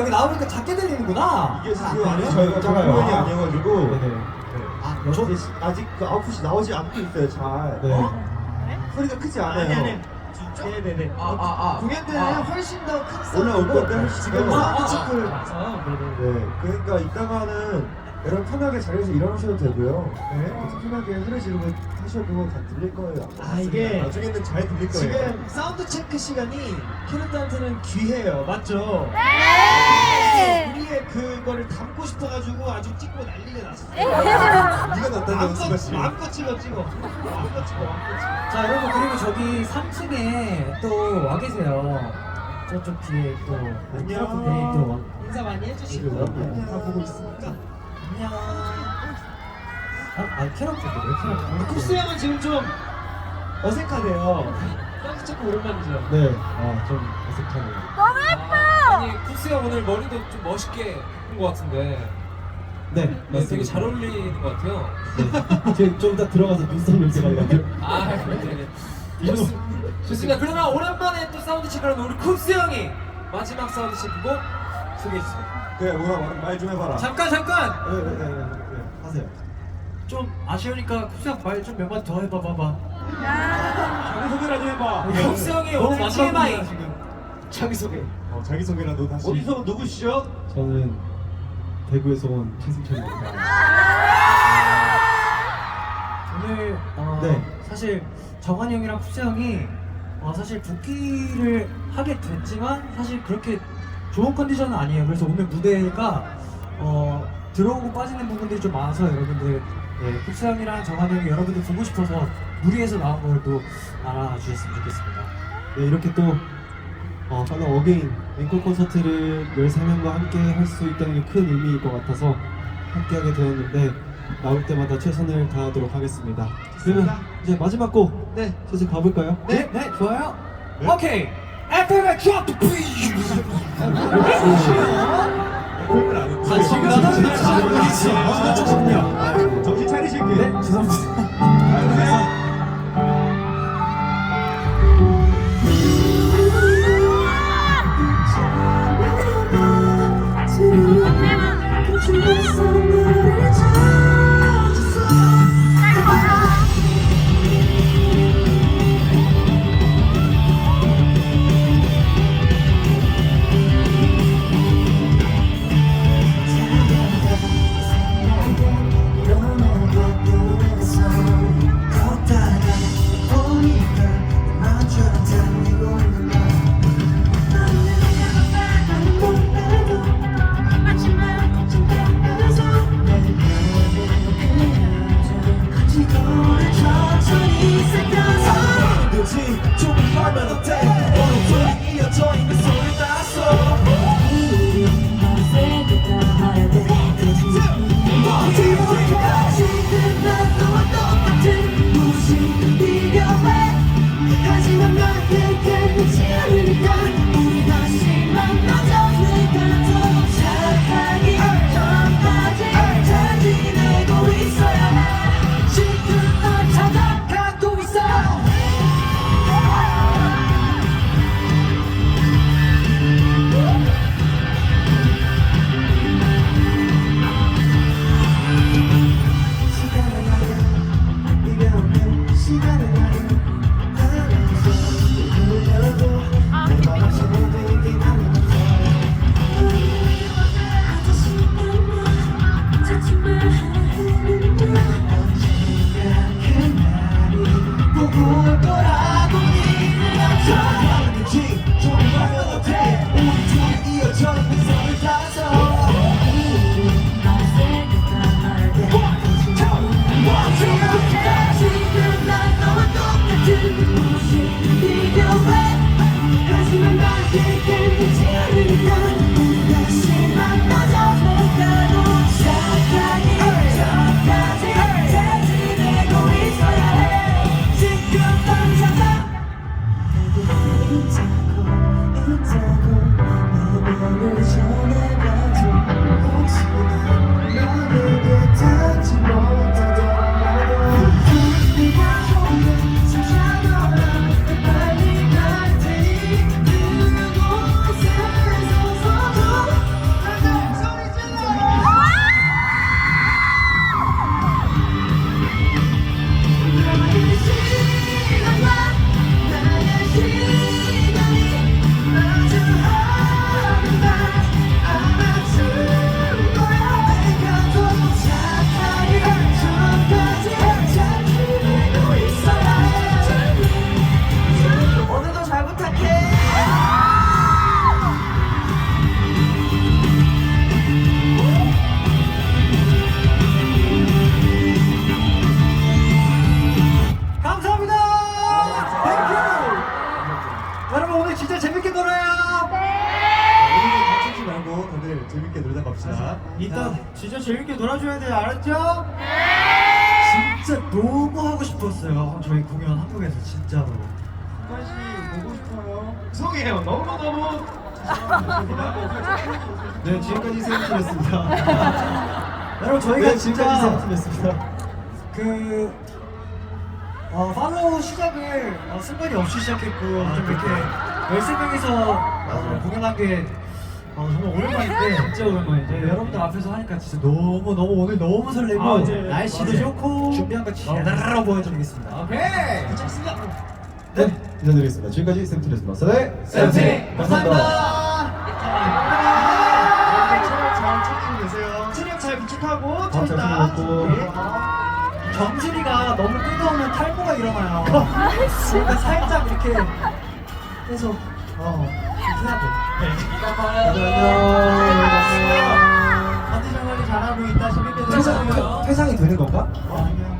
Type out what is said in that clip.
나오니까 작게 들리는구나. 이게 지금 아, 아니 그래요? 저희가 작아요. 공연이 아니어가지고 네네. 아, 저 아직 그 아웃풋이 나오지 않고 있어요 잘 네. 소리가 크지 않아요 아니 아니 네네네 아, 아, 아. 공연 때는 아. 훨씬 더큰 올라올 사운드로 건데 지금 아, 사운드 아, 체크를 아, 네 그러니까 이따가는 여러분 편하게 자리에서 일어나셔도 되고요. 네. 편하게 소리 지르고 하셔도 다 들릴 거예요. 아, 이게 나중에는 잘 들릴 거예요. 지금 사운드 체크 시간이 캐럿들한테는 귀해요. 맞죠? 네. 우리의 그거를 담고 싶어가지고 아주 찍고 난리가 났어요. 네가 났다는 마음껏 마음껏 찍어 찍어. 마음껏 찍어 마음껏 찍어. 자, 여러분, 그리고 저기 3층에 또 와 계세요. 저쪽 뒤에 또, 안녕. 또 와. 인사 많이 해주시고. 안녕. 다 보고 있으니까 안녕. 아, 아 캐럿분들, 캐럿분들. 쿱스 형은 지금 좀 어색하대요 사운드 체크 오랜만이죠? 네. 아, 좀 어색하네요. 너무 예뻐. 아니 쿠스가 오늘 머리도 좀 멋있게 한 것 같은데 네. 네, 맞습니다. 되게 잘 어울리는 것 같아요. 네. 지금 좀 이따 들어가서 눈썹 염색하려고요. 아 네, 네. 좋습, 좋습니다. 그러면 오랜만에 또 사운드 체크하는 우리 쿱스 형이 마지막 사운드 체크고 소개해 주세요. 그래 뭐라 말좀 해봐라 잠깐, 잠깐! 네, 네, 네, 네, 네. 하세요. 좀 아쉬우니까 쿱스형 말좀 몇 마디 더 해봐봐봐. 자기 소개라도 해봐 쿱스 형이 너무 오늘 TMI 지금. 자기 소개. 어, 자기 소개라도 다시 어디서 누구시죠? 저는 대구에서 온 최승철입니다. 오늘 어, 네. 사실 정한이 형이랑 쿱스 형이 어, 사실 복귀를 하게 됐지만 사실 그렇게 좋은 컨디션은 아니에요. 그래서 오늘 무대가 어, 들어오고 빠지는 부분들이 좀 많아서 여러분들 네, 쿱스 형이랑 정한이 형이 여러분들 보고 싶어서 무리해서 나온 걸 또 알아주셨으면 좋겠습니다. 네, 이렇게 또 어, 팔로우 어게인 앵콜 콘서트를 13명과 함께 할 수 있다는 게 큰 의미일 것 같아서 함께 하게 되었는데 나올 때마다 최선을 다하도록 하겠습니다. 그러면 이제 마지막 곡 네 슬슬 가볼까요? 네, 네, 좋아요. 오케이. FM의 drop the beat. 아, 지금 지금 정신 차리실게 네, 죄송합니다. 좀 하 갑시다. 일단 진짜 재밌게 놀아줘야 돼요. 알았죠? 진짜 너무 하고 싶었어요. 저희 공연 한국에서 진짜로. 다시 보고 싶어요. 죄송해요. 너무너무 네, 지금까지 세븐틴이었습니다. 여러분 저희가 네, 지금까지 진짜 세븐틴이었습니다. 그 어, 팔로우 시작을 어, 승관이 없이 시작했고 좀 이렇게 13명이서 어, 공연한 게 어, 정말 오랜만인데 진짜 오랜만이죠. 네, 여러분들 앞에서 하니까 진짜 너무 너무 오늘 너무 설레고 아, 네. 날씨도 맞아요. 좋고 준비한 거 제대로 보여드리겠습니다 오케이. 네, 인사드리겠습니다. 지금까지 세븐틴이었습니다. 네, 세븐틴 감사합니다. 체력 잘 비축하고 밥 잘. 정수리가 너무 뜨거우면 탈모가 일어나요 그러니까 살짝 이렇게 해서 어 이렇게 해야 돼 컨디션 관리 잘하고 있다. 재밌게 퇴상, 놀았어요. 퇴상이 되는 건가? 아니요.